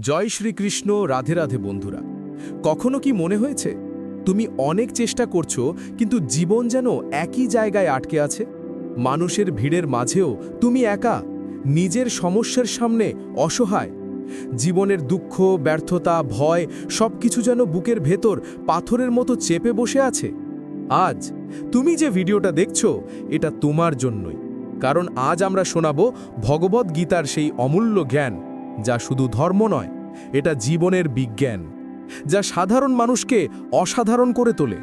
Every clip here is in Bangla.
জয় শ্রীকৃষ্ণ, রাধে রাধে বন্ধুরা। কখনো কি মনে হয়েছে, তুমি অনেক চেষ্টা করছ, কিন্তু জীবন যেন একই জায়গায় আটকে আছে? মানুষের ভিড়ের মাঝেও তুমি একা, নিজের সমস্যার সামনে অসহায়। জীবনের দুঃখ, ব্যর্থতা, ভয়, সবকিছু যেন বুকের ভেতর পাথরের মতো চেপে বসে আছে। আজ তুমি যে ভিডিওটা দেখছ, এটা তোমার জন্যই। কারণ আজ আমরা শোনাবো ভগবদ গীতার সেই অমূল্য জ্ঞান। যা শুধু ধর্ম নয়, এটা জীবনের বিজ্ঞান, যা সাধারণ মানুষকে অসাধারণ করে তোলে,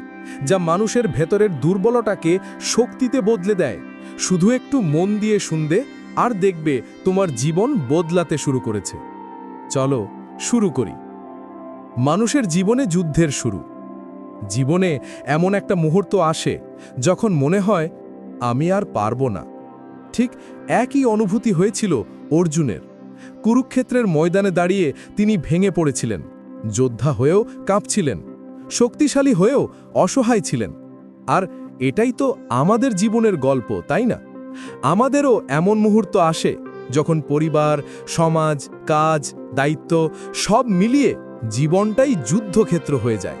যা মানুষের ভেতরের দুর্বলতাকে শক্তিতে বদলে দেয়। শুধু একটু মন দিয়ে শুনবে আর দেখবে তোমার জীবন বদলাতে শুরু করেছে। চলো শুরু করি। মানুষের জীবনে যুদ্ধের শুরু। জীবনে এমন একটা মুহূর্ত আসে যখন মনে হয়, আমি আর পারব না। ঠিক একই অনুভূতি হয়েছিল অর্জুনের। কুরুক্ষেত্রের ময়দানে দাঁড়িয়ে তিনি ভেঙে পড়েছিলেন। যোদ্ধা হয়েও কাঁপছিলেন, শক্তিশালী হয়েও অসহায় ছিলেন। আর এটাই তো আমাদের জীবনের গল্প, তাই না? আমাদেরও এমন মুহূর্ত আসে যখন পরিবার, সমাজ, কাজ, দায়িত্ব সব মিলিয়ে জীবনটাই যুদ্ধক্ষেত্র হয়ে যায়।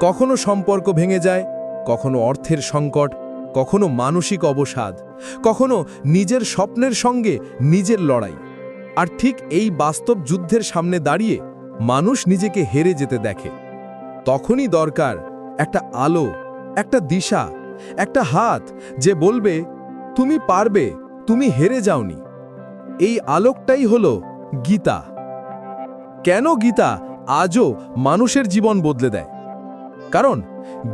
কখনো সম্পর্ক ভেঙে যায়, কখনো অর্থের সংকট, কখনো মানসিক অবসাদ, কখনো নিজের স্বপ্নের সঙ্গে নিজের লড়াই। আর ঠিক এই বাস্তব যুদ্ধের সামনে দাঁড়িয়ে মানুষ নিজেকে হেরে যেতে দেখে। তখনই দরকার একটা আলো, একটা দিশা, একটা হাত যে বলবে, তুমি পারবে, তুমি হেরে যাওনি। এই আলোকটাই হল গীতা। কেন গীতা আজও মানুষের জীবন বদলে দেয়? কারণ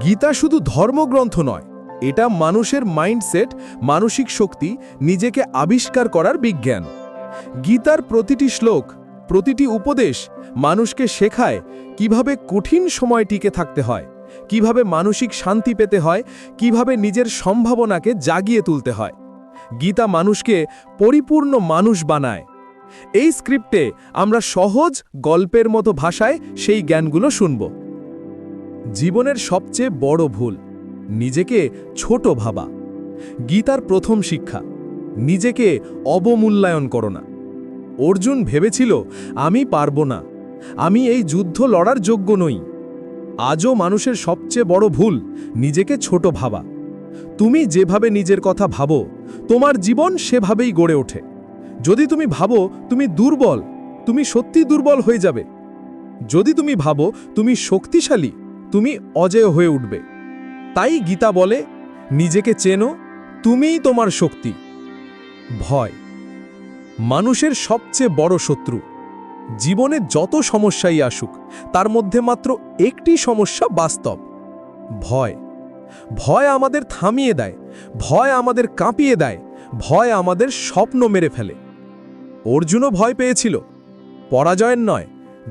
গীতা শুধু ধর্মগ্রন্থ নয়, এটা মানুষের মাইন্ডসেট, মানসিক শক্তি, নিজেকে আবিষ্কার করার বিজ্ঞান। গীতার প্রতিটি শ্লোক, প্রতিটি উপদেশ মানুষকে শেখায় কীভাবে কঠিন সময় টিকে থাকতে হয়, কীভাবে মানসিক শান্তি পেতে হয়, কীভাবে নিজের সম্ভাবনাকে জাগিয়ে তুলতে হয়। গীতা মানুষকে পরিপূর্ণ মানুষ বানায়। এই স্ক্রিপ্টে আমরা সহজ গল্পের মতো ভাষায় সেই জ্ঞানগুলো শুনব। জীবনের সবচেয়ে বড় ভুল, নিজেকে ছোট ভাবা। গীতার প্রথম শিক্ষা, নিজেকে অবমূল্যায়ন করো না। অর্জুন ভেবেছিল, আমি পারব না। আমি এই যুদ্ধ লড়ার যোগ্য নই। আজও মানুষের সবচেয়ে বড় ভুল, নিজেকে ছোট ভাবা। তুমি যেভাবে নিজের কথা ভাবো, তোমার জীবন সেভাবেই গড়ে ওঠে। যদি তুমি ভাবো, তুমি দুর্বল, তুমি সত্যি দুর্বল হয়ে যাবে। যদি তুমি ভাবো, তুমি শক্তিশালী, তুমি অজেয় হয়ে উঠবে। তাই গীতা বলে, নিজেকে চেনো, তুমিই তোমার শক্তি। ভয়। মানুষের সবচেয়ে বড় শত্রু। জীবনে যত সমস্যাই আসুক, তার মধ্যে মাত্র একটি সমস্যা বাস্তব। ভয়। ভয় আমাদের থামিয়ে দেয়। ভয় আমাদের কাঁপিয়ে দেয়। ভয় আমাদের স্বপ্ন মেরে ফেলে। অর্জুনও ভয় পেয়েছিল। পরাজয়ের নয়,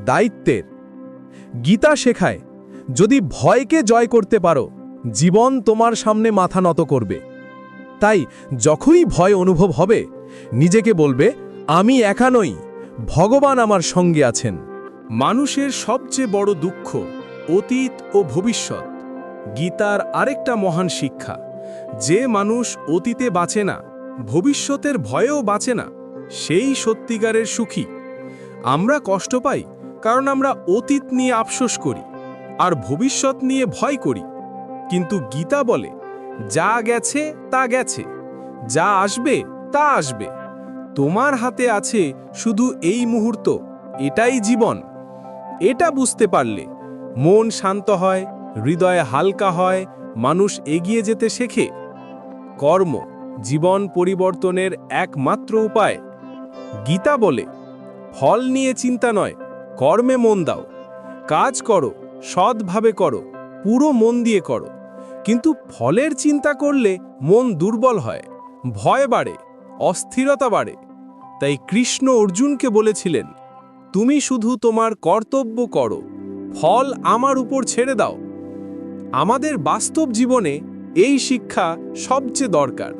দায়িত্বের। গীতা শেখায়, যদি ভয়কে জয় করতে পারো, জীবন তোমার সামনে মাথা নত করবে। তাই যখনই ভয় অনুভব হবে নিজেকে বলবে, আমি একা নই, ভগবান আমার সঙ্গে আছেন। মানুষের সবচেয়ে বড় দুঃখ অতীত ও ভবিষ্যৎ, গীতার আরেকটা মহান শিক্ষা। যে মানুষ অতীতে বাঁচে না, ভবিষ্যতের ভয়েও বাঁচে না, সেই সত্যিকারের সুখী। আমরা কষ্ট পাই, কারণ আমরা অতীত নিয়ে আফসোস করি, আর ভবিষ্যৎ নিয়ে ভয় করি। কিন্তু গীতা বলে, যা গেছে, তা গেছে, যা আসবে তা আসবে। তোমার হাতে আছে শুধু এই মুহূর্ত, এটাই জীবন। এটা বুঝতে পারলে মন শান্ত হয়, হৃদয় হালকা হয়, মানুষ এগিয়ে যেতে শেখে। কর্ম, জীবন পরিবর্তনের একমাত্র উপায়। গীতা বলে, ফল নিয়ে চিন্তা নয়, কর্মে মন দাও। কাজ করো, সৎভাবে করো, পুরো মন দিয়ে করো। কিন্তু ফলের চিন্তা করলে মন দুর্বল হয়, ভয় বাড়ে। অস্থিরতা বাড়ে। তাই কৃষ্ণ অর্জুনকে বলেছিলেন, তুমি শুধু তোমার কর্তব্য করো, ফল আমার উপর ছেড়ে দাও। আমাদের বাস্তব জীবনে এই শিক্ষা সবচেয়ে দরকার।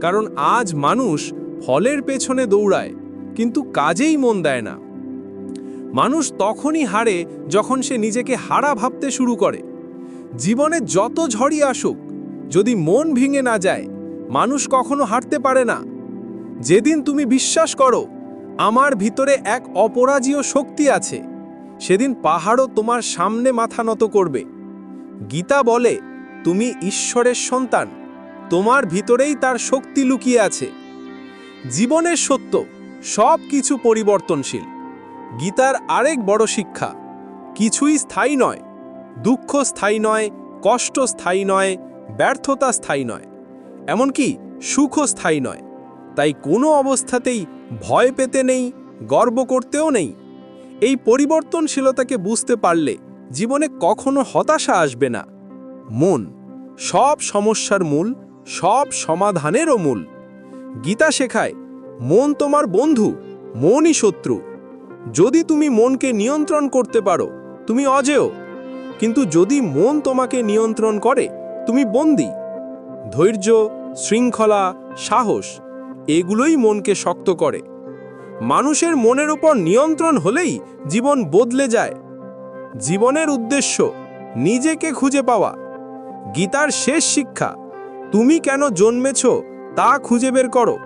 কারণ আজ মানুষ ফলের পেছনে দৌড়ায়, কিন্তু কাজেই মন দেয় না। মানুষ তখনই হারে যখন সে নিজেকে হারা ভাবতে শুরু করে। জীবনে যত ঝড়ই আসুক, যদি মন ভেঙে না যায়, মানুষ কখনো হারতে পারে না। যেদিন তুমি বিশ্বাস করো, আমার ভিতরে এক অপরাজীয় শক্তি আছে, সেদিন পাহাড়ও তোমার সামনে মাথা নত করবে। গীতা বলে, তুমি ঈশ্বরের সন্তান, তোমার ভিতরেই তার শক্তি লুকিয়ে আছে। জীবনের সত্য সব কিছু পরিবর্তনশীল। গীতার আরেক বড় শিক্ষা, কিছুই স্থায়ী নয়, দুঃখ স্থায়ী নয়, কষ্ট স্থায়ী নয়, ব্যর্থতা স্থায়ী নয়, এমনকি সুখও স্থায়ী নয়। তাই কোনো অবস্থাতেই ভয় পেতে নেই, গর্ব করতেও নেই। এই পরিবর্তনশীলতাকে বুঝতে পারলে জীবনে কখনো হতাশা আসবে না। মন সব সমস্যার মূল, সব সমাধানেরও মূল। গীতা শেখায়, মন তোমার বন্ধু, মনই শত্রু। যদি তুমি মনকে নিয়ন্ত্রণ করতে পারো, তুমি অজেয়। কিন্তু যদি মন তোমাকে নিয়ন্ত্রণ করে, তুমি বন্দী। ধৈর্য, শৃঙ্খলা, সাহস এগুলোই মনকে শক্ত করে। মানুষের মনের উপর নিয়ন্ত্রণ হলেই জীবন বদলে যায়। জীবনের উদ্দেশ্য, নিজেকে খুঁজে পাওয়া। গীতার শেষ শিক্ষা, তুমি কেন জন্মেছ তা খুঁজে বের করো।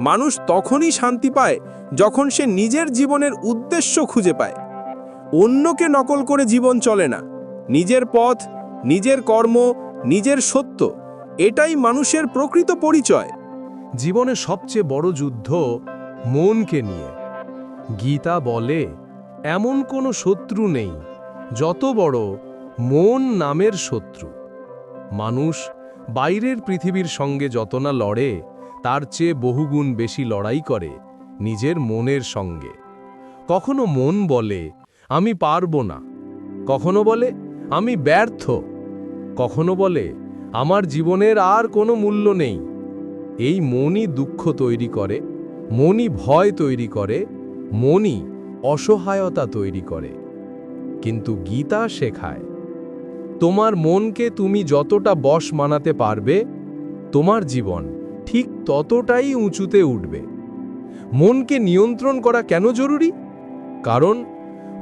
মানুষ তখনই শান্তি পায় যখন সে নিজের জীবনের উদ্দেশ্য খুঁজে পায়। অন্যকে নকল করে জীবন চলে না। নিজের পথ, নিজের কর্ম, নিজের সত্য, এটাই মানুষের প্রকৃত পরিচয়। জীবনে সবচেয়ে বড় যুদ্ধ মনকে নিয়ে। গীতা বলে, এমন কোনো শত্রু নেই, যত বড় মন নামের শত্রু। মানুষ বাইরের পৃথিবীর সঙ্গে যত না লড়ে, তার চেয়ে বহুগুণ বেশি লড়াই করে নিজের মনের সঙ্গে। কখনো মন বলে, আমি পারব না কখনো বলে, আমি ব্যর্থ কখনো বলে, আমার জীবনের আর কোনো মূল্য নেই এই মনই দুঃখ তৈরি করে মনই ভয় তৈরি করে মনই অসহায়তা তৈরি করে। কিন্তু গীতা শেখায়, তোমার মনকে তুমি যতটা বশ মানাতে পারবে, তোমার জীবন ঠিক ততটাই উঁচুতে উঠবে। মনকে নিয়ন্ত্রণ করা কেন জরুরি? কারণ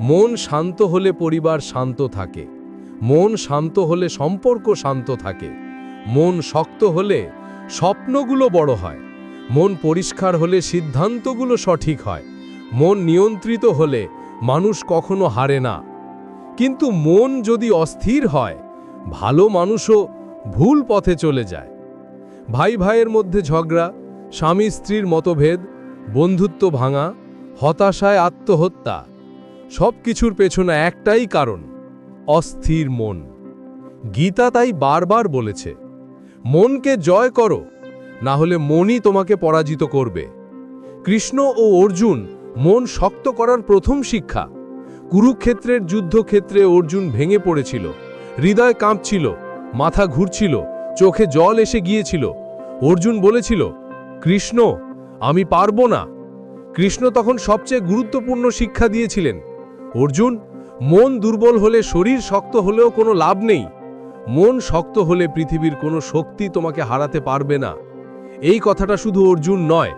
মন শান্ত হলে পরিবার শান্ত থাকে, মন শান্ত হলে সম্পর্ক শান্ত থাকে, মন শক্ত হলে স্বপ্নগুলো বড় হয়। মন পরিষ্কার হলে সিদ্ধান্তগুলো সঠিক হয়। মন নিয়ন্ত্রিত হলে মানুষ কখনো হারে না। কিন্তু মন যদি অস্থির হয়, ভালো মানুষও ভুল পথে চলে যায়। ভাই ভাইয়ের মধ্যে ঝগড়া, স্বামী স্ত্রীর মতভেদ, বন্ধুত্ব ভাঙা, হতাশায় আত্মহত্যা সব কিছুর পেছনে একটাই কারণ, অস্থির মন। গীতা তাই বারবার বলেছে মনকে জয় করো না হলে মনই তোমাকে পরাজিত করবে। কৃষ্ণ ও অর্জুন মন শক্ত করার প্রথম শিক্ষা। কুরুক্ষেত্রের যুদ্ধক্ষেত্রে অর্জুন ভেঙে পড়েছিল, হৃদয় কাঁপছিল, মাথা ঘুরছিল, চোখে জল এসে গিয়েছিল। অর্জুন বলেছিল, কৃষ্ণ, আমি পারব না। কৃষ্ণ তখন সবচেয়ে গুরুত্বপূর্ণ শিক্ষা দিয়েছিলেন। অর্জুন, মন দুর্বল হলে শরীর শক্ত হলেও কোনো লাভ নেই। মন শক্ত হলে পৃথিবীর কোনো শক্তি তোমাকে হারাতে পারবে না। এই কথাটা শুধু অর্জুন নয়,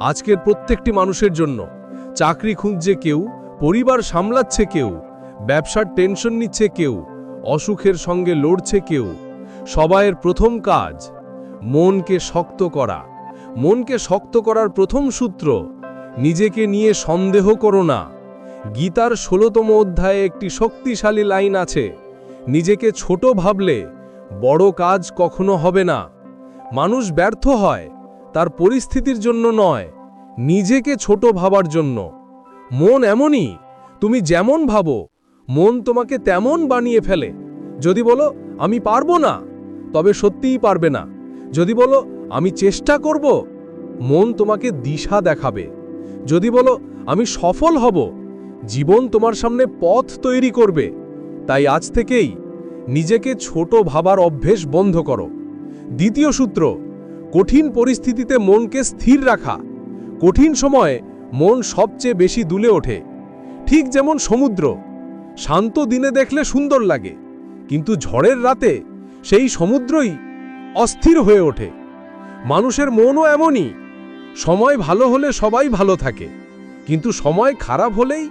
আজকের প্রত্যেকটি মানুষের জন্য। চাকরি খুঁজছে কেউ, পরিবার সামলাচ্ছে কেউ, ব্যবসার টেনশন নিচ্ছে কেউ, অসুখের সঙ্গে লড়ছে কেউ। সবাইয়ের প্রথম কাজ, মনকে শক্ত করা। মনকে শক্ত করার প্রথম সূত্র, নিজেকে নিয়ে সন্দেহ করো না। গীতার ষোলতম অধ্যায়ে একটি শক্তিশালী লাইন আছে। নিজেকে ছোট ভাবলে বড় কাজ কখনো হবে না। মানুষ ব্যর্থ হয়, তার পরিস্থিতির জন্য নয়, নিজেকে ছোট ভাবার জন্য। মন এমনই, তুমি যেমন ভাবো, মন তোমাকে তেমন বানিয়ে ফেলে। যদি বলো, আমি পারব না, তবে সত্যিই পারবে না। যদি বলো, আমি চেষ্টা করব, মন তোমাকে দিশা দেখাবে। যদি বলো, আমি সফল হব, জীবন তোমার সামনে পথ তৈরি করবে। তাই আজ থেকেই নিজেকে ছোট ভাবার অভ্যেস বন্ধ করো। দ্বিতীয় সূত্র, কঠিন পরিস্থিতিতে মনকে স্থির রাখা। কঠিন সময়ে মন সবচেয়ে বেশি দুলে ওঠে। ঠিক যেমন সমুদ্র, শান্ত দিনে দেখলে সুন্দর লাগে, কিন্তু ঝড়ের রাতে সেই সমুদ্রই অস্থির হয়ে ওঠে। মানুষের মনও এমনই, সময় ভালো হলে সবাই ভালো থাকে, কিন্তু সময় খারাপ হলেই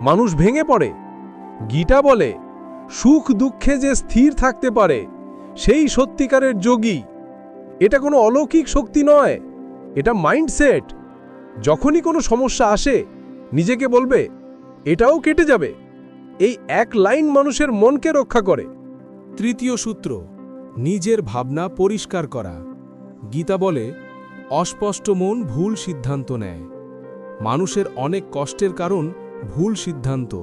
মানুষ ভেঙে পড়ে। গীতা বলে সুখ দুঃখে যে স্থির থাকতে পারে, সেই সত্যিকারের যোগী। এটা কোনো অলৌকিক শক্তি নয়, এটা মাইন্ডসেট। যখনই কোনো সমস্যা আসে, নিজেকে বলবে, এটাও কেটে যাবে। এই এক লাইন মানুষের মনকে রক্ষা করে। তৃতীয় সূত্র, নিজের ভাবনা পরিষ্কার করা। গীতা বলে, অস্পষ্ট মন ভুল সিদ্ধান্ত নেয়। মানুষের অনেক কষ্টের কারণ ভুল সিদ্ধান্ত,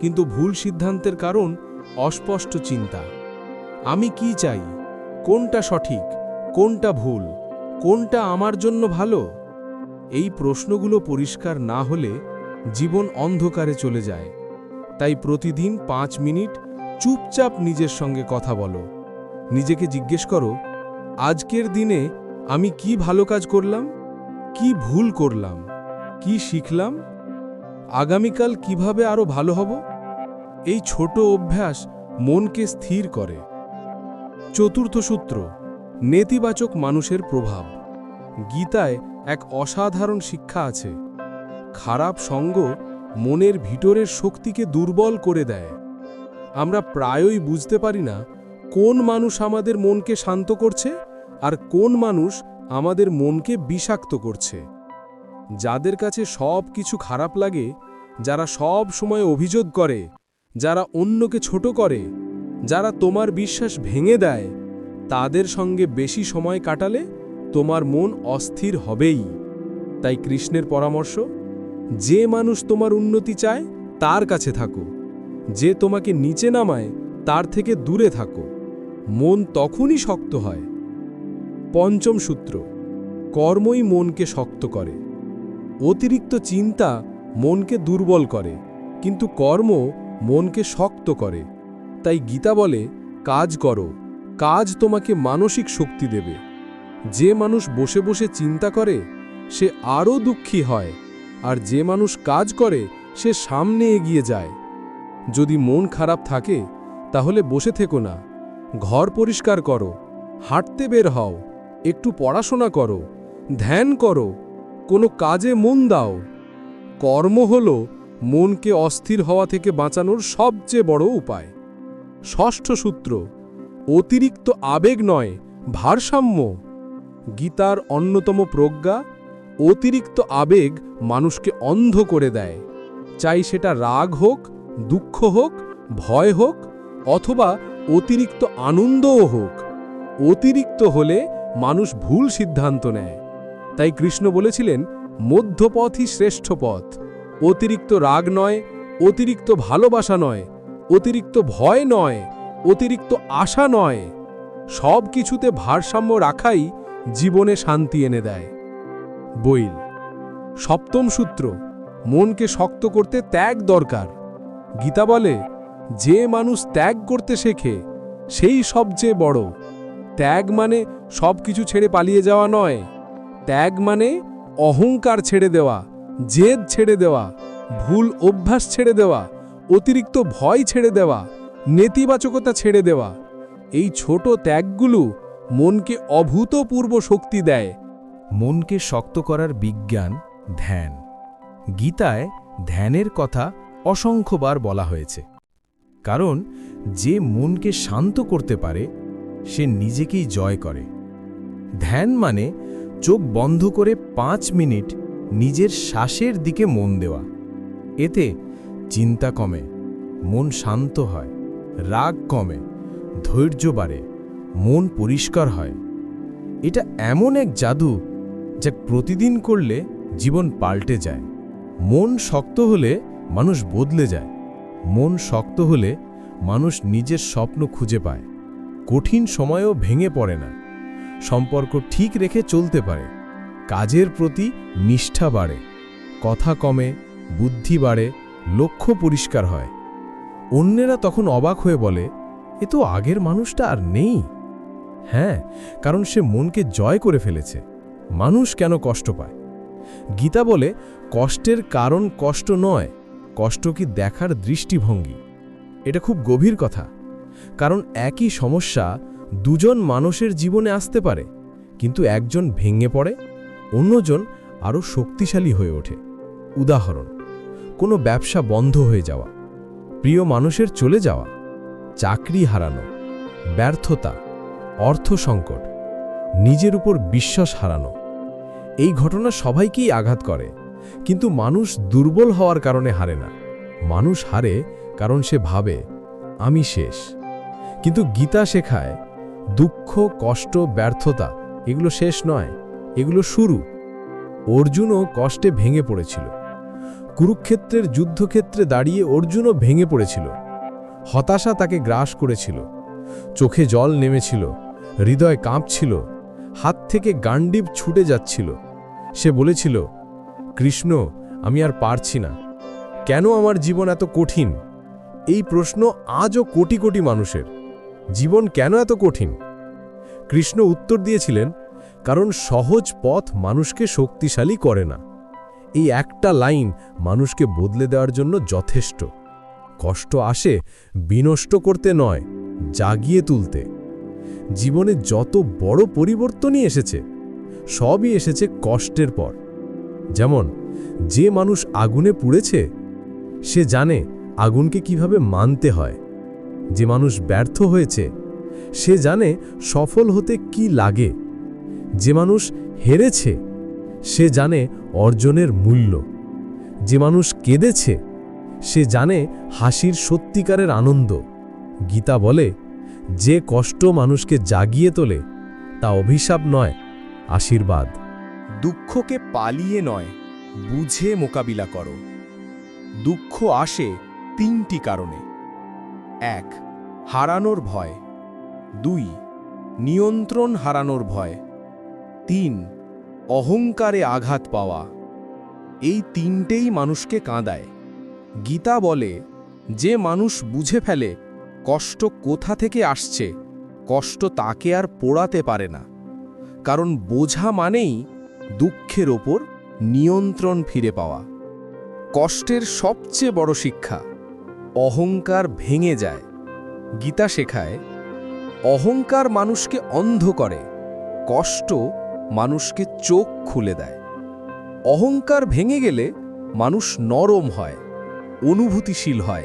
কিন্তু ভুল সিদ্ধান্তের কারণ অস্পষ্ট চিন্তা। আমি কি চাই? কোনটা সঠিক? কোনটা ভুল? কোনটা আমার জন্য ভালো? এই প্রশ্নগুলো পরিষ্কার না হলে জীবন অন্ধকারে চলে যায়। তাই প্রতিদিন পাঁচ মিনিট চুপচাপ নিজের সঙ্গে কথা বলো। নিজেকে জিজ্ঞেস করো, আজকের দিনে আমি কি ভালো কাজ করলাম? কি ভুল করলাম? কি শিখলাম? আগামীকাল কীভাবে আরও ভালো হব? এই ছোট অভ্যাস মনকে স্থির করে। চতুর্থ সূত্র, নেতিবাচক মানুষের প্রভাব। গীতায় এক অসাধারণ শিক্ষা আছে, খারাপ সঙ্গ মনের ভিতরের শক্তিকে দুর্বল করে দেয়। আমরা প্রায়ই বুঝতে পারি না কোন মানুষ আমাদের মনকে শান্ত করছে আর কোন মানুষ আমাদের মনকে বিষাক্ত করছে। যাদের কাছে সব কিছু খারাপ লাগে, যারা সব সময় অভিযোগ করে যারা অন্যকে ছোট করে, যারা তোমার বিশ্বাস ভেঙে দেয়, তাদের সঙ্গে বেশি সময় কাটালে তোমার মন অস্থির হবেই। তাই কৃষ্ণের পরামর্শ, যে মানুষ তোমার উন্নতি চায়, তার কাছে থাকো। যে তোমাকে নিচে নামায়, তার থেকে দূরে থাকো। মন তখনই শক্ত হয়। পঞ্চম সূত্র, কর্মই মনকে শক্ত করে। অতিরিক্ত চিন্তা মনকে দুর্বল করে। কিন্তু কর্ম মনকে শক্ত করে। তাই গীতা বলে, কাজ করো, কাজ তোমাকে মানসিক শক্তি দেবে। যে মানুষ বসে বসে চিন্তা করে, সে আরও দুঃখী হয়, আর যে মানুষ কাজ করে, সে সামনে এগিয়ে যায়। যদি মন খারাপ থাকে, তাহলে বসে থেকো না, ঘর পরিষ্কার করো, হাঁটতে বের হও, একটু পড়াশোনা করো, ধ্যান করো, কোনো কাজে মন দাও। কর্ম হল মনকে অস্থির হওয়া থেকে বাঁচানোর সবচেয়ে বড় উপায়। ষষ্ঠ সূত্র, অতিরিক্ত আবেগ নয়, ভারসাম্য। গীতার অন্যতম প্রজ্ঞা, অতিরিক্ত আবেগ মানুষকে অন্ধ করে দেয়। চাই সেটা রাগ হোক, দুঃখ হোক, ভয় হোক, অথবা অতিরিক্ত আনন্দও হোক। অতিরিক্ত হলে মানুষ ভুল সিদ্ধান্ত নেয়। তাই কৃষ্ণ বলেছিলেন, মধ্যপথই শ্রেষ্ঠ পথ অতিরিক্ত রাগ নয়, অতিরিক্ত ভালোবাসা নয়, অতিরিক্ত ভয় নয়, অতিরিক্ত আশা নয়। সব কিছুতে ভারসাম্য রাখাই জীবনে শান্তি এনে দেয়। বইল, সপ্তম সূত্র, মনকে শক্ত করতে ত্যাগ দরকার। গীতা বলে, যে মানুষ ত্যাগ করতে শেখে, সেই সবচেয়ে বড়। ত্যাগ মানে সব কিছু ছেড়ে পালিয়ে যাওয়া নয়। ত্যাগ মানে অহংকার ছেড়ে দেওয়া। জেদ ছেড়ে দেওয়া, ভুল অভ্যাস ছেড়ে দেওয়া, অতিরিক্ত ভয় ছেড়ে দেওয়া, নেতিবাচকতা ছেড়ে দেওয়া, এই ছোট ত্যাগগুলো মনকে অভূতপূর্ব শক্তি দেয়। মনকে শক্ত করার বিজ্ঞান, ধ্যান। গীতায় ধ্যানের কথা অসংখ্যবার বলা হয়েছে। কারণ যে মনকে শান্ত করতে পারে, সে নিজেকেই জয় করে। ধ্যান মানে চোখ বন্ধ করে পাঁচ মিনিট নিজের শ্বাসের দিকে মন দেওয়া। এতে চিন্তা কমে, মন শান্ত হয়, রাগ কমে, ধৈর্য বাড়ে, মন পরিষ্কার হয়। এটা এমন এক জাদু যা প্রতিদিন করলে জীবন পাল্টে যায়। মন শক্ত হলে মানুষ বদলে যায়। মন শক্ত হলে মানুষ নিজের স্বপ্ন খুঁজে পায়। কঠিন সময়ও ভেঙে পড়ে না। সম্পর্ক ঠিক রেখে চলতে পারে। কাজের প্রতি নিষ্ঠা বাড়ে, কথা কমে, বুদ্ধি বাড়ে, লক্ষ্য পরিষ্কার হয়। অন্যেরা তখন অবাক হয়ে বলে, এ তো আগের মানুষটা আর নেই। হ্যাঁ কারণ সে মনকে জয় করে ফেলেছে, মানুষ কেন কষ্ট পায়? গীতা বলে, কষ্টের কারণ কষ্ট নয়, কষ্ট কি দেখার দৃষ্টিভঙ্গি? এটা খুব গভীর কথা, কারণ একই সমস্যা দুজন মানুষের জীবনে আসতে পারে, কিন্তু একজন ভেঙে পড়ে অন্যজন আরও শক্তিশালী হয়ে ওঠে। উদাহরণ, কোনো ব্যবসা বন্ধ হয়ে যাওয়া, প্রিয় মানুষের চলে যাওয়া, চাকরি হারানো, ব্যর্থতা, অর্থ সংকট, নিজের উপর বিশ্বাস হারানো, এই ঘটনা সবাইকেই আঘাত করে। কিন্তু মানুষ দুর্বল হওয়ার কারণে হারে না। মানুষ হারে কারণ সে ভাবে, আমি শেষ। কিন্তু গীতা শেখায়, দুঃখ, কষ্ট, ব্যর্থতা, এগুলো শেষ নয়। এগুলো শুরু। অর্জুনও কষ্টে ভেঙে পড়েছিল। কুরুক্ষেত্রের যুদ্ধক্ষেত্রে দাঁড়িয়ে অর্জুনও ভেঙে পড়েছিল। হতাশা তাকে গ্রাস করেছিল। চোখে জল নেমেছিল, হৃদয় কাঁপছিল, হাত থেকে গান্ডিব ছুটে যাচ্ছিল। সে বলেছিল, কৃষ্ণ, আমি আর পারছি না। কেন আমার জীবন এত কঠিন? এই প্রশ্ন আজও কোটি কোটি মানুষের। জীবন কেন এত কঠিন? কৃষ্ণ উত্তর দিয়েছিলেন কারণ সহজ পথ মানুষকে শক্তিশালী করে না। এই একটা লাইন মানুষকে বদলে দেওয়ার জন্য যথেষ্ট। কষ্ট আসে বিনষ্ট করতে নয়, জাগিয়ে তুলতে। জীবনে যত বড় পরিবর্তনই এসেছে, সবই এসেছে কষ্টের পর। যেমন, যে মানুষ আগুনে পুড়েছে, সে জানে আগুনকে কীভাবে মানতে হয়। যে মানুষ ব্যর্থ হয়েছে, সে জানে সফল হতে কি লাগে। যে মানুষ হেরেছে, সে জানে অর্জনের মূল্য। যে মানুষ কেঁদেছে, সে জানে হাসির সত্যিকারের আনন্দ। গীতা বলে, যে কষ্ট মানুষকে জাগিয়ে তোলে, তা অভিশাপ নয়, আশীর্বাদ। দুঃখকে পালিয়ে নয়, বুঝে মোকাবিলা করো। দুঃখ আসে তিনটি কারণে। এক, হারানোর ভয়। দুই, নিয়ন্ত্রণ হারানোর ভয়। তিন, অহংকারে আঘাত পাওয়া। এই তিনটেই মানুষকে কাঁদায়। গীতা বলে, যে মানুষ বুঝে ফেলে, কষ্ট কোথা থেকে আসছে, কষ্ট তাকে আর পোড়াতে পারে না। কারণ বোঝা মানেই দুঃখের ওপর নিয়ন্ত্রণ ফিরে পাওয়া। কষ্টের সবচেয়ে বড় শিক্ষা, অহংকার ভেঙে যায়। গীতা শেখায়, অহংকার মানুষকে অন্ধ করে, কষ্ট মানুষকে চোখ খুলে দেয়। অহংকার ভেঙে গেলে মানুষ নরম হয়, অনুভূতিশীল হয়,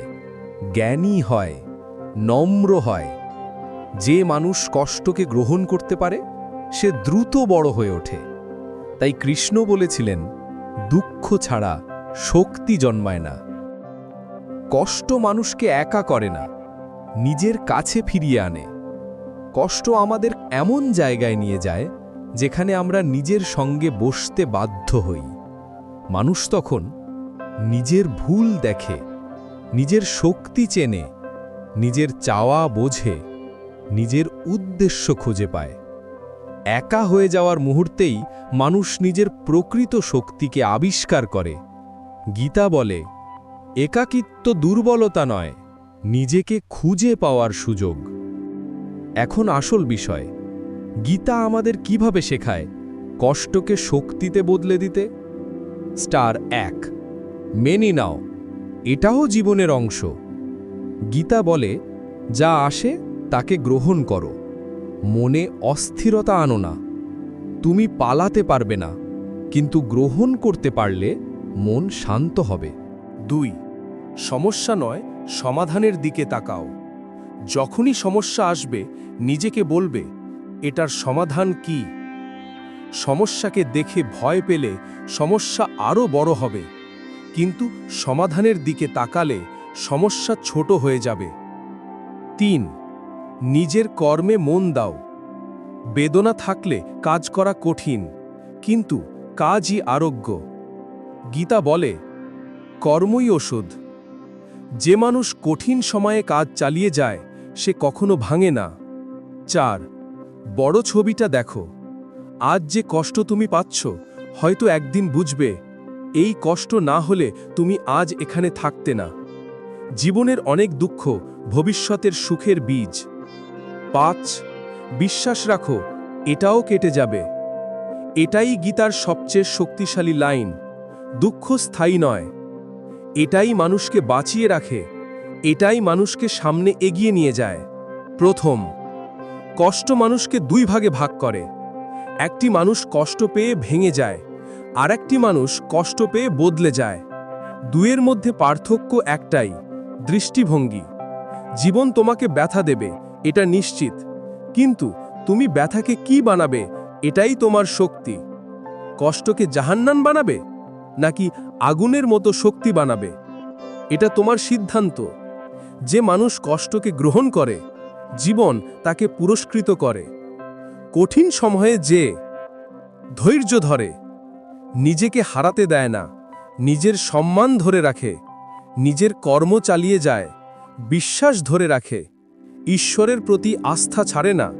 জ্ঞানী হয়, নম্র হয়। যে মানুষ কষ্টকে গ্রহণ করতে পারে, সে দ্রুত বড় হয়ে ওঠে। তাই কৃষ্ণ বলেছিলেন, দুঃখ ছাড়া শক্তি জন্মায় না। কষ্ট মানুষকে একা করে না, নিজের কাছে ফিরিয়ে আনে। কষ্ট আমাদের এমন জায়গায় নিয়ে যায় যেখানে আমরা নিজের সঙ্গে বসতে বাধ্য হই। মানুষ তখন নিজের ভুল দেখে, নিজের শক্তি চেনে, নিজের চাওয়া বোঝে, নিজের উদ্দেশ্য খুঁজে পায়। একা হয়ে যাওয়ার মুহূর্তেই মানুষ নিজের প্রকৃত শক্তিকে আবিষ্কার করে। গীতা বলে, একাকিত্ব দুর্বলতা নয়, নিজেকে খুঁজে পাওয়ার সুযোগ। এখন আসল বিষয় গীতা আমাদের কীভাবে শেখায়? কষ্টকে শক্তিতে বদলে দিতে? স্টার এক, মেনে নাও, এটাও জীবনের অংশ। গীতা বলে, যা আসে তাকে গ্রহণ করো। মনে অস্থিরতা আনো না। তুমি পালাতে পারবে না, কিন্তু গ্রহণ করতে পারলে মন শান্ত হবে। দুই, সমস্যা নয়, সমাধানের দিকে তাকাও। যখনই সমস্যা আসবে, নিজেকে বলবে এটার সমাধান কি? সমস্যাকে দেখে ভয় পেলে সমস্যা আরও বড় হবে। কিন্তু সমাধানের দিকে তাকালে সমস্যা ছোট হয়ে যাবে। তিন, নিজের কর্মে মন দাও। বেদনা থাকলে কাজ করা কঠিন, কিন্তু কাজই আরোগ্য। গীতা বলে, কর্মই ওষুধ। যে মানুষ কঠিন সময়ে কাজ চালিয়ে যায়, সে কখনো ভাঙে না। চার বড় ছবিটা দেখো। আজ যে কষ্ট তুমি পাচ্ছ, হয়তো একদিন বুঝবে। এই কষ্ট না হলে তুমি আজ এখানে থাকতে না। জীবনের অনেক দুঃখ, ভবিষ্যতের সুখের বীজ। পাঁচ, বিশ্বাস রাখো, এটাও কেটে যাবে। এটাই গীতার সবচেয়ে শক্তিশালী লাইন। দুঃখ স্থায়ী নয়। এটাই মানুষকে বাঁচিয়ে রাখে। এটাই মানুষকে সামনে এগিয়ে নিয়ে যায়। প্রথম কষ্ট মানুষকে দুই ভাগে ভাগ করে। একটি মানুষ কষ্ট পেয়ে ভেঙে যায় আর একটি মানুষ কষ্ট পেয়ে বদলে যায়। দুয়ের মধ্যে পার্থক্য একটাই, দৃষ্টিভঙ্গি। জীবন তোমাকে ব্যথা দেবে, এটা নিশ্চিত। কিন্তু তুমি ব্যথাকে কি বানাবে, এটাই তোমার শক্তি। কষ্টকে জাহান্নান বানাবে, নাকি আগুনের মতো শক্তি বানাবে? এটা তোমার সিদ্ধান্ত। যে মানুষ কষ্টকে গ্রহণ করে জীবন তাকে পুরস্কৃত করে। কঠিন সময়ে যে ধৈর্য ধরে, নিজেকে হারাতে দেয় না, নিজের সম্মান ধরে রাখে, নিজের কর্ম চালিয়ে যায়, বিশ্বাস ধরে রাখে, ঈশ্বরের প্রতি আস্থা ছাড়ে না,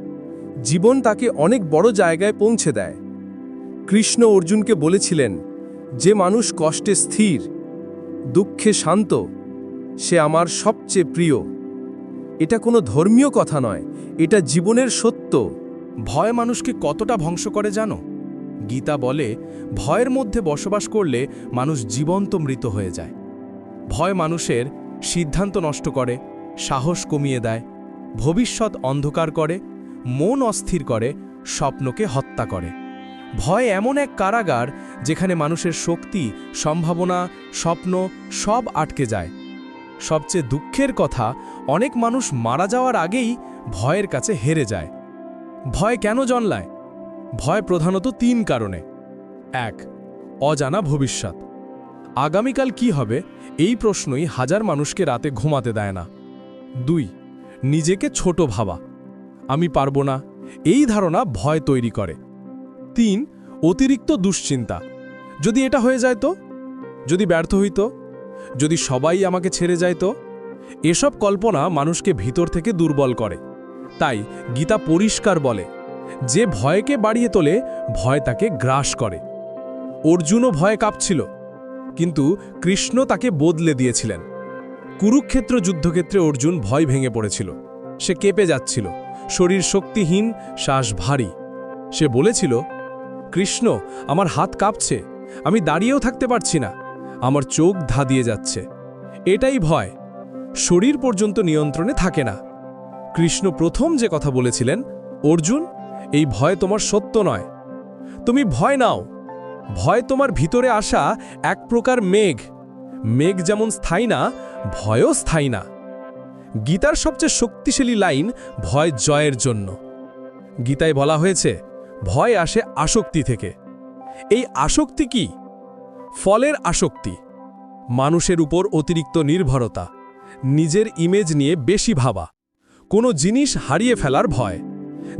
জীবন তাকে অনেক বড় জায়গায় পৌঁছে দেয়। কৃষ্ণ অর্জুনকে বলেছিলেন, যে মানুষ কষ্টে স্থির, দুঃখে শান্ত, সে আমার সবচেয়ে প্রিয়। এটা কোনো ধর্মীয় কথা নয়, এটা জীবনের সত্য। ভয় মানুষকে কতটা ধ্বংস করে জানো? গীতা বলে, ভয়ের মধ্যে বসবাস করলে মানুষ জীবন্ত মৃত হয়ে যায়। ভয় মানুষের সিদ্ধান্ত নষ্ট করে, সাহস কমিয়ে দেয়, ভবিষ্যৎ অন্ধকার করে, মন অস্থির করে, স্বপ্নকে হত্যা করে। ভয় এমন এক কারাগার যেখানে মানুষের শক্তি, সম্ভাবনা, স্বপ্ন সব আটকে যায়। সবচেয়ে দুঃখের কথা, অনেক মানুষ মারা যাওয়ার আগেই ভয়ের কাছে হেরে যায়। ভয় কেন জন্মায়? ভয় প্রধানত তিন কারণে। এক, অজানা ভবিষ্যৎ। আগামীকাল কি হবে? এই প্রশ্নই হাজার মানুষকে রাতে ঘুমাতে দেয় না। দুই, নিজেকে ছোট ভাবা। আমি পারব না। এই ধারণা ভয় তৈরি করে। তিন, অতিরিক্ত দুশ্চিন্তা। যদি এটা হয়ে যায় তো? যদি ব্যর্থ হইত যদি সবাই আমাকে ছেড়ে যায় তো? এসব কল্পনা মানুষকে ভিতর থেকে দুর্বল করে। তাই গীতা পরিষ্কার বলে, যে ভয়কে বাড়িয়ে তোলে, ভয় তাকে গ্রাস করে। অর্জুনও ভয়ে কাঁপছিল, কিন্তু কৃষ্ণ তাকে বদলে দিয়েছিলেন। কুরুক্ষেত্র যুদ্ধক্ষেত্রে অর্জুন ভয় ভেঙে পড়েছিল। সে কেঁপে যাচ্ছিল, শরীর শক্তিহীন, শ্বাস ভারী। সে বলেছিল, কৃষ্ণ, আমার হাত কাঁপছে, আমি দাঁড়িয়েও থাকতে পারছি না। আমার চোখ ধা দিয়ে যাচ্ছে। এটাই ভয়। শরীর পর্যন্ত নিয়ন্ত্রণে থাকে না। কৃষ্ণ প্রথম যে কথা বলেছিলেন, অর্জুন, এই ভয় তোমার সত্য নয়। তুমি ভয় নাও। ভয় তোমার ভিতরে আসা এক প্রকার মেঘ। মেঘ যেমন স্থায়ী না, ভয়ও স্থায়ী না। গীতার সবচেয়ে শক্তিশালী লাইন, ভয় জয়ের জন্য গীতায় বলা হয়েছে, ভয় আসে আসক্তি থেকে এই আসক্তি কি? ফলের আসক্তি। মানুষের উপর অতিরিক্ত নির্ভরতা, নিজের ইমেজ নিয়ে বেশি ভাবা, কোনো জিনিস হারিয়ে ফেলার ভয়।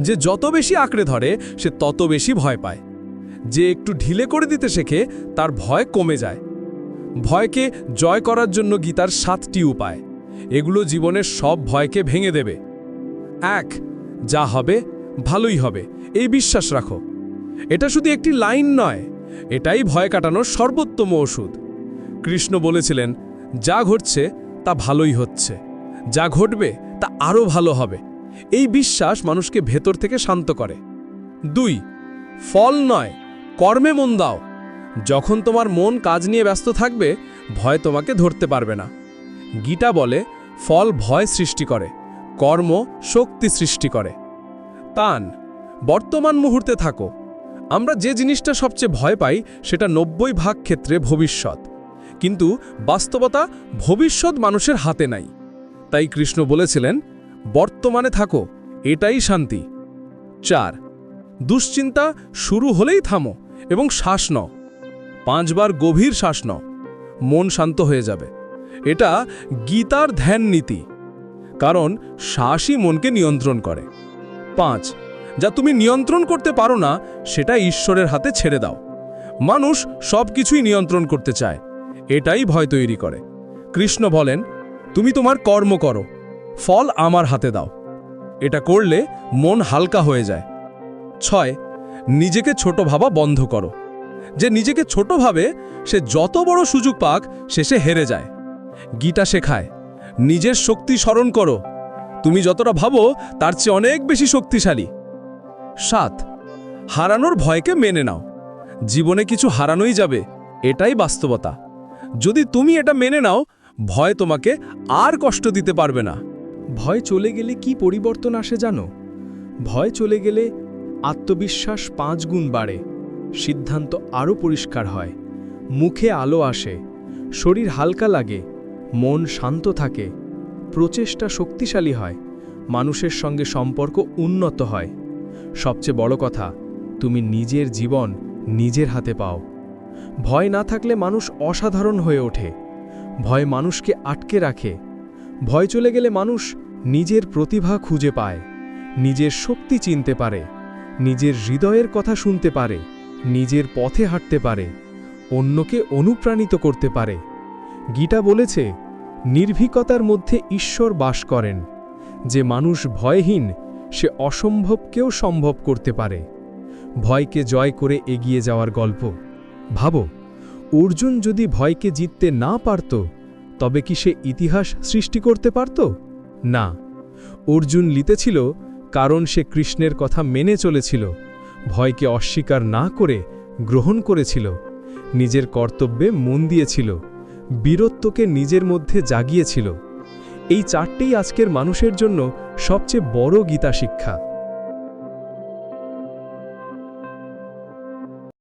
যে যত বেশি আঁকড়ে ধরে, সে তত বেশি ভয় পায়। যে একটু ঢিলে করে দিতে শেখে, তার ভয় কমে যায়। ভয়কে জয় করার জন্য গীতার সাতটি উপায়। এগুলো জীবনের সব ভয়কে ভেঙে দেবে। এক, যা হবে, ভালোই হবে। এই বিশ্বাস রাখো। এটা শুধু একটি লাইন নয়। এটাই ভয় কাটানোর সর্বোত্তম ওষুধ। কৃষ্ণ বলেছিলেন, যা ঘটছে, তা ভালোই হচ্ছে। যা ঘটবে, তা আরও ভালো হবে। এই বিশ্বাস মানুষকে ভেতর থেকে শান্ত করে। দুই, ফল নয়, কর্মে মন দাও। যখন তোমার মন কাজ নিয়ে ব্যস্ত থাকবে, ভয় তোমাকে ধরতে পারবে না। গীতা বলে, ফল ভয় সৃষ্টি করে, কর্ম শক্তি সৃষ্টি করে। তান, বর্তমান মুহূর্তে থাকো। আমরা যে জিনিসটা সবচেয়ে ভয় পাই, সেটা নব্বই ভাগ ক্ষেত্রে ভবিষ্যৎ। কিন্তু বাস্তবতা ভবিষ্যৎ মানুষের হাতে নাই। তাই কৃষ্ণ বলেছিলেন, বর্তমানে থাকো, এটাই শান্তি। চার, দুশ্চিন্তা শুরু হলেই থামো এবং শ্বাস নাও। পাঁচবার গভীর শ্বাস নাও, মন শান্ত হয়ে যাবে। এটা গীতার ধ্যান নীতি, কারণ শ্বাসই মনকে নিয়ন্ত্রণ করে। পাঁচ যা তুমি নিয়ন্ত্রণ করতে পারো না, সেটা ঈশ্বরের হাতে ছেড়ে দাও। মানুষ সব কিছুই নিয়ন্ত্রণ করতে চায়, এটাই ভয় তৈরি করে। কৃষ্ণ বলেন, তুমি তোমার কর্ম করো, ফল আমার হাতে দাও। এটা করলে মন হালকা হয়ে যায়। ছয়, নিজেকে ছোট ভাবা বন্ধ করো। যে নিজেকে ছোট ভাবে, সে যত বড় সুযোগ পাক শেষে হেরে যায়। গীতা শেখায়, নিজের শক্তি স্মরণ করো। তুমি যতটা ভাবো, তার চেয়ে অনেক বেশি শক্তিশালী। সাত, হারানোর ভয়কে মেনে নাও। জীবনে কিছু হারানোই যাবে, এটাই বাস্তবতা। যদি তুমি এটা মেনে নাও, ভয় তোমাকে আর কষ্ট দিতে পারবে না। ভয় চলে গেলে কি পরিবর্তন আসে জানো? ভয় চলে গেলে আত্মবিশ্বাস পাঁচ গুণ বাড়ে, সিদ্ধান্ত আরও পরিষ্কার হয়, মুখে আলো আসে, শরীর হালকা লাগে, মন শান্ত থাকে, প্রচেষ্টা শক্তিশালী হয়, মানুষের সঙ্গে সম্পর্ক উন্নত হয়। সবচেয়ে বড় কথা, তুমি নিজের জীবন নিজের হাতে পাও। ভয় না থাকলে মানুষ অসাধারণ হয়ে ওঠে। ভয় মানুষকে আটকে রাখে। ভয় চলে গেলে মানুষ নিজের প্রতিভা খুঁজে পায়, নিজের শক্তি চিনতে পারে, নিজের হৃদয়ের কথা শুনতে পারে, নিজের পথে হাঁটতে পারে, অন্যকে অনুপ্রাণিত করতে পারে। গীতা বলেছে, নির্ভীকতার মধ্যে ঈশ্বর বাস করেন। যে মানুষ ভয়হীন সে অসম্ভবকেও সম্ভব করতে পারে। ভয়কে জয় করে এগিয়ে যাওয়ার গল্প। ভাবো, অর্জুন যদি ভয়কে জিততে না পারত, তবে কি সে ইতিহাস সৃষ্টি করতে পারত? না। অর্জুন লিতেছিল কারণ সে কৃষ্ণের কথা মেনে চলেছিল, ভয়কে অস্বীকার না করে গ্রহণ করেছিল, নিজের কর্তব্যে মন দিয়েছিল, বীরত্বকে নিজের মধ্যে জাগিয়েছিল। এই চারটেই আজকের মানুষের জন্য সবচেয়ে বড় গীতা শিক্ষা।